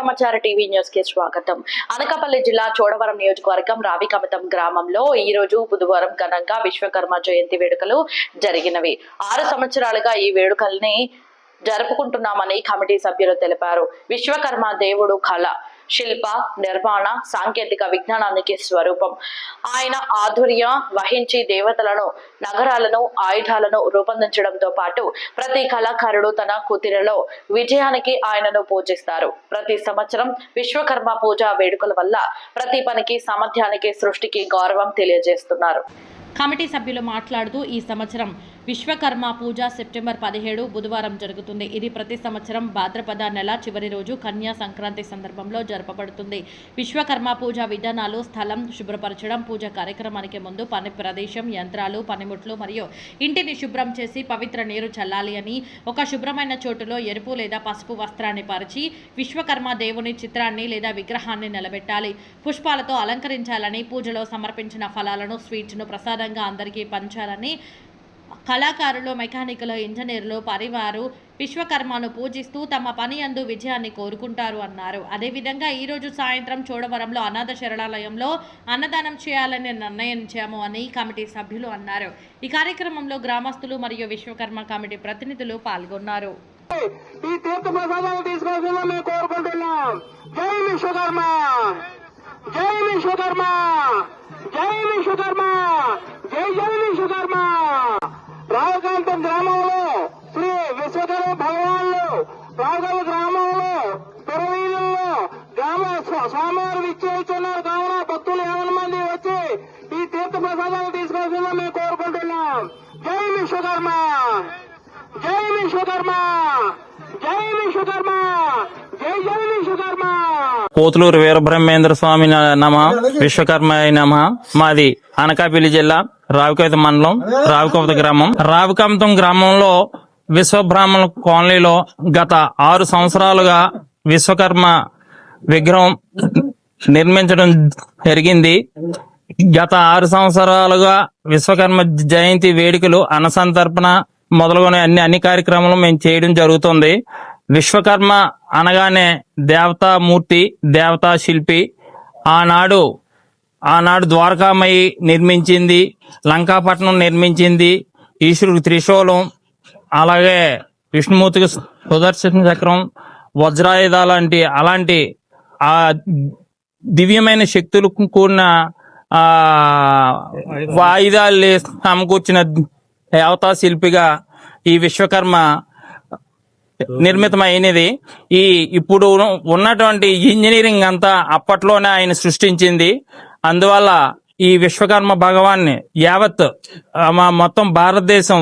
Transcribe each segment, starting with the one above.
సమాచార టీవీ న్యూస్కి స్వాగతం. అనకాపల్లి జిల్లా చోడవరం నియోజకవర్గం రావికమతం గ్రామంలో ఈ రోజు బుధవారం ఘనంగా విశ్వకర్మ జయంతి వేడుకలు జరిగినవి. ఆరు సంవత్సరాలుగా ఈ వేడుకల్ని జరుపుకుంటున్నామని కమిటీ సభ్యులు తెలిపారు. విశ్వకర్మ దేవుడు కళ. శిల్ప నిర్మాణ సాంకేతిక విజ్ఞానానికి స్వరూపం. ఆయన ఆధుర్య వహించి దేవతలను నగరాలను ఆయుధాలను రూపొందించడంతో పాటు ప్రతి కళాకారుడు తన కుతిరలో విజయానికి ఆయనను పూజిస్తారు. ప్రతి సంవత్సరం విశ్వకర్మ పూజ వేడుకల వల్ల ప్రతి పనికి సామర్థ్యానికి సృష్టికి గౌరవం తెలియజేస్తున్నారు. కమిటీ సభ్యులు మాట్లాడుతూ ఈ సంవత్సరం విశ్వకర్మ పూజ సెప్టెంబర్ పదిహేడు బుధవారం జరుగుతుంది. ఇది ప్రతి సంవత్సరం భాద్రపద నెల చివరి రోజు కన్యా సంక్రాంతి సందర్భంలో జరపబడుతుంది. విశ్వకర్మ పూజ విధానాలు స్థలం శుభ్రపరచడం పూజ కార్యక్రమానికి ముందు పని ప్రదేశం యంత్రాలు పనిముట్లు మరియు ఇంటిని శుభ్రం చేసి పవిత్ర నీరు చల్లాలి అని ఒక శుభ్రమైన చోటులో ఎరుపు లేదా పసుపు వస్త్రాన్ని పరిచి విశ్వకర్మ దేవుని చిత్రాన్ని లేదా విగ్రహాన్ని నిలబెట్టాలి. పుష్పాలతో అలంకరించాలని పూజలో సమర్పించిన ఫలాలను స్వీట్స్ను ప్రసాదంగా అందరికీ పంచాలని కళాకారులు మెకానికులు ఇంజనీర్లు పరివారు విశ్వకర్మను పూజిస్తూ తమ పని అందు విజయాన్ని కోరుకుంటారు అన్నారు. అదేవిధంగా ఈరోజు సాయంత్రం చోడవరంలో అనాథ శరణాలయంలో అన్నదానం చేయాలని నిర్ణయించాము అని కమిటీ సభ్యులు అన్నారు. ఈ కార్యక్రమంలో గ్రామస్తులు మరియు విశ్వకర్మ కమిటీ ప్రతినిధులు పాల్గొన్నారు. ఈ తీర్థ ప్రసాదాలు తీసుకోవాల్సిందిగా మేము కోరుకుంటున్నాం. జై విశ్వకర్మ! జై విశ్వకర్మ! జై విశ్వకర్మ! జై జై విశ్వకర్మ! గ్రామ స్వ- స్వామివారు విచ్చేస్తున్నారు కావున భక్తులు యాభై మంది వచ్చి ఈ తీర్థ ప్రసాదాలు తీసుకోవాల్సిందిగా మేము కోరుకుంటున్నాం. జై విశ్వకర్మ! జై విశ్వకర్మ! జై విశ్వకర్మ! జై జై విశ్వకర్మ! పోతులూరు వీరబ్రహ్మేంద్ర స్వామి నమ విశ్వకర్మ నమ. మాది అనకాపల్లి జిల్లా రావికవిత మండలం రావికవిత గ్రామం. రావికవితం గ్రామంలో విశ్వబ్రాహ్మణ కాలనీలో గత ఆరు సంవత్సరాలుగా విశ్వకర్మ విగ్రహం నిర్మించడం జరిగింది. గత ఆరు సంవత్సరాలుగా విశ్వకర్మ జయంతి వేడుకలు అన్నసంతర్పణ మొదలుగునే అన్ని అన్ని కార్యక్రమాలు మేము చేయడం జరుగుతుంది. విశ్వకర్మ అనగానే దేవతామూర్తి దేవతా శిల్పి ఆనాడు ఆనాడు ద్వారకామయి నిర్మించింది లంకాపట్నం నిర్మించింది ఈశ్వరుడికి త్రిశూలం అలాగే విష్ణుమూర్తికి సుదర్శన చక్రం వజ్రాయుధ లాంటి అలాంటి ఆ దివ్యమైన శక్తులు కూడిన ఆ వాయిదాలు సమకూర్చిన దేవతా శిల్పిగా ఈ విశ్వకర్మ నిర్మితమైనది ఈ ఇప్పుడు ఉన్నటువంటి ఇంజనీరింగ్ అంతా అప్పట్లోనే ఆయన సృష్టించింది. అందువల్ల ఈ విశ్వకర్మ భగవాన్ని యావత్ మా మొత్తం భారతదేశం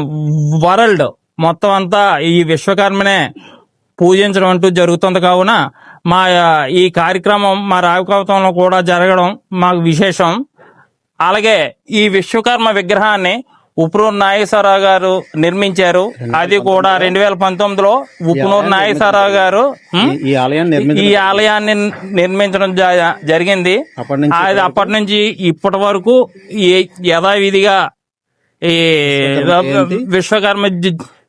వరల్డ్ మొత్తం అంతా ఈ విశ్వకర్మనే పూజించడం అంటూ జరుగుతుంది కావున మా ఈ కార్యక్రమం మా రావికవతంలో కూడా జరగడం మాకు విశేషం అలాగే ఈ విశ్వకర్మ విగ్రహాన్ని ఉప్పునూరు నాగేశ్వరరావు గారు నిర్మించారు అది కూడా రెండు వేల పంతొమ్మిదిలో ఉప్పునూరు నాగేశ్వరరావు గారు? ఈ ఆలయాన్ని నిర్మించడం జరిగింది అది అప్పటి నుంచి ఇప్పటి వరకు యథావిధిగా ఈ? విశ్వకర్మ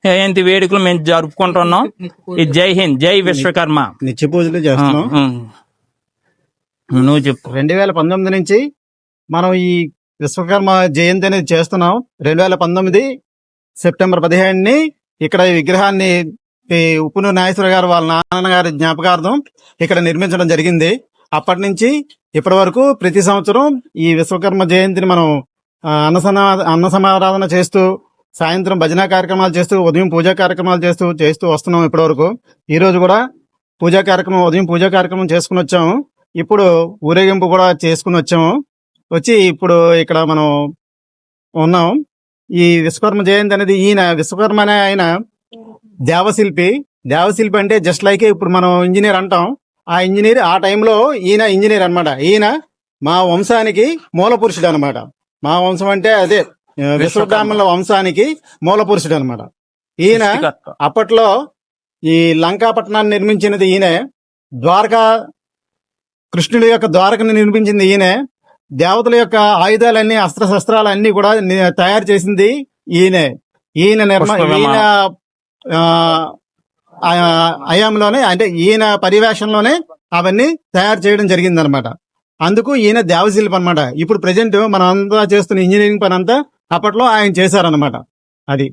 జయంతి వేడుకలు మేము జరుపుకుంటున్నాం? ఈ జై హింద్ జై విశ్వకర్మ. నిత్య పూజలు చేస్తున్నాం. నువ్వు చెప్పు. రెండు వేల పంతొమ్మిది నుంచి మనం ఈ విశ్వకర్మ జయంతి అనేది చేస్తున్నాం. రెండు వేల పంతొమ్మిది సెప్టెంబర్ పదిహేడుని ఇక్కడ ఈ విగ్రహాన్ని ఈ ఉప్పునూరు నాగేశ్వర గారు వాళ్ళ నాన్నగారి జ్ఞాపకార్థం ఇక్కడ నిర్మించడం జరిగింది. అప్పటి నుంచి ఇప్పటి వరకు ప్రతి సంవత్సరం ఈ విశ్వకర్మ జయంతిని మనం ఆ, అన్నసమా అన్న సమారాధన చేస్తూ సాయంత్రం భజన కార్యక్రమాలు చేస్తూ ఉదయం పూజా కార్యక్రమాలు చేస్తూ చేస్తూ వస్తున్నాం ఇప్పటివరకు. ఈరోజు కూడా పూజా కార్యక్రమం ఉదయం పూజా కార్యక్రమం చేసుకుని వచ్చాము. ఇప్పుడు ఊరేగింపు కూడా చేసుకుని వచ్చాము. వచ్చి ఇప్పుడు ఇక్కడ మనం ఉన్నాం. ఈ విశ్వకర్మ జయంతి అనేది ఈయన విశ్వకర్మ అనే ఆయన దేవశిల్పి. దేవశిల్పి అంటే జస్ట్ లైక్ ఇప్పుడు మనం ఇంజనీర్ అంటాం. ఆ ఇంజనీర్ ఆ టైంలో ఈయన ఇంజనీర్ అనమాట ఈయన మా వంశానికి మూల పురుషుడు అనమాట మా వంశం అంటే అదే విశ్వబ్రాహ్మణుల వంశానికి మూల పురుషుడు అనమాట ఈయన. అప్పట్లో ఈ లంకాపట్నాన్ని నిర్మించినది ఈయనే. ద్వారకా కృష్ణుడి యొక్క ద్వారకని నిర్మించింది ఈయనే. దేవతల యొక్క ఆయుధాలన్నీ అస్త్ర అన్ని కూడా తయారు చేసింది ఈయనే. ఈయన నిర్మ పుష్ప విమానం. ఈయన అయాంలోనే అంటే ఈయన పర్యవేక్షణలోనే అవన్నీ తయారు చేయడం జరిగింది అనమాట అందుకు ఈయన దేవశిల్పి అనమాట ఇప్పుడు ప్రజెంట్ మనం అంతా చేస్తున్న ఇంజనీరింగ్ పని అంతా అప్పట్లో ఆయన చేశారనమాట అది.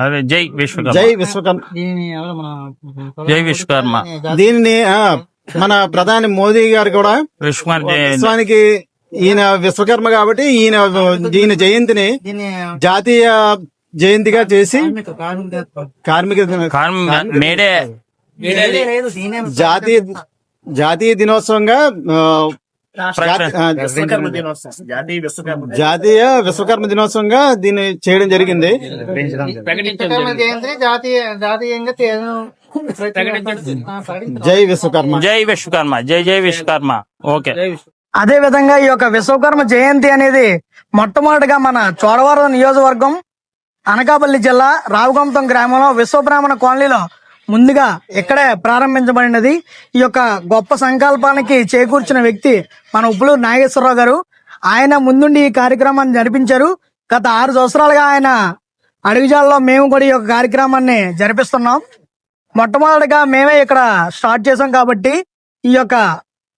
అదే జై విశ్వకర్మ. జై విశ్వకర్మ. జై విశ్వకర్మ. దీనిని మన ప్రధాని మోదీ గారు కూడా విశ్వానికి ఈయన విశ్వకర్మ కాబట్టి ఈయన ఈయన జయంతిని జాతీయ జయంతిగా చేసి కార్మిక దిన- కార్మిక మేడే. జాతీయ జాతీయ దినోత్సవంగా జాతీయ విశ్వకర్మ దినోత్సవంగా దీన్ని చేయడం జరిగింది. జాతీయ జాతీయంగా జై విశ్వకర్మ. జై విశ్వకర్మ. జై జై విశ్వకర్మ. ఓకే. అదే విధంగా ఈ యొక్క విశ్వకర్మ జయంతి అనేది మొట్టమొదటిగా మన చోడవరం నియోజకవర్గం అనకాపల్లి జిల్లా రావుగంతం గ్రామంలో విశ్వబ్రాహ్మణ కాలనీలో ముందుగా ఇక్కడే ప్రారంభించబడినది? ఈ యొక్క గొప్ప సంకల్పానికి చేకూర్చిన వ్యక్తి మన ఉప్పులు నాగేశ్వరరావు గారు. ఆయన ముందుండి ఈ కార్యక్రమాన్ని జరిపించారు. గత ఆరు సంవత్సరాలుగా ఆయన అడుగుజాలలో మేము కూడా ఈ యొక్క కార్యక్రమాన్ని జరిపిస్తున్నాం. మొట్టమొదటిగా మేమే ఇక్కడ స్టార్ట్ చేసాం కాబట్టి ఈ యొక్క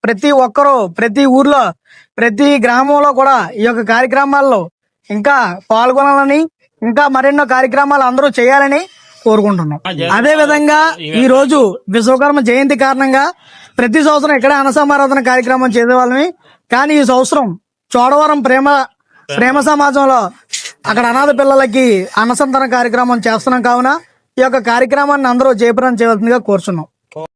ప్రతి ఒక్కరూ ప్రతి ఊర్లో ప్రతి గ్రామంలో కూడా ఈ యొక్క కార్యక్రమాల్లో ఇంకా పాల్గొనాలని ఇంకా మరెన్నో కార్యక్రమాలు అందరూ చేయాలని కోరుకుంటున్నాం. అదే విధంగా ఈ రోజు విశ్వకర్మ జయంతి కారణంగా ప్రతి సంవత్సరం ఇక్కడే అన్నసమారాధన కార్యక్రమం చేసేవాళ్ళమి. కానీ ఈ సంవత్సరం చోడవరం ప్రేమ ప్రేమ సమాజంలో అక్కడ అనాథ పిల్లలకి అన్నసంతరణ కార్యక్రమం చేస్తున్నాం కావున ఈ యొక్క కార్యక్రమాన్ని అందరూ జయప్రదం చేయవలసిందిగా కోరుచున్నాం.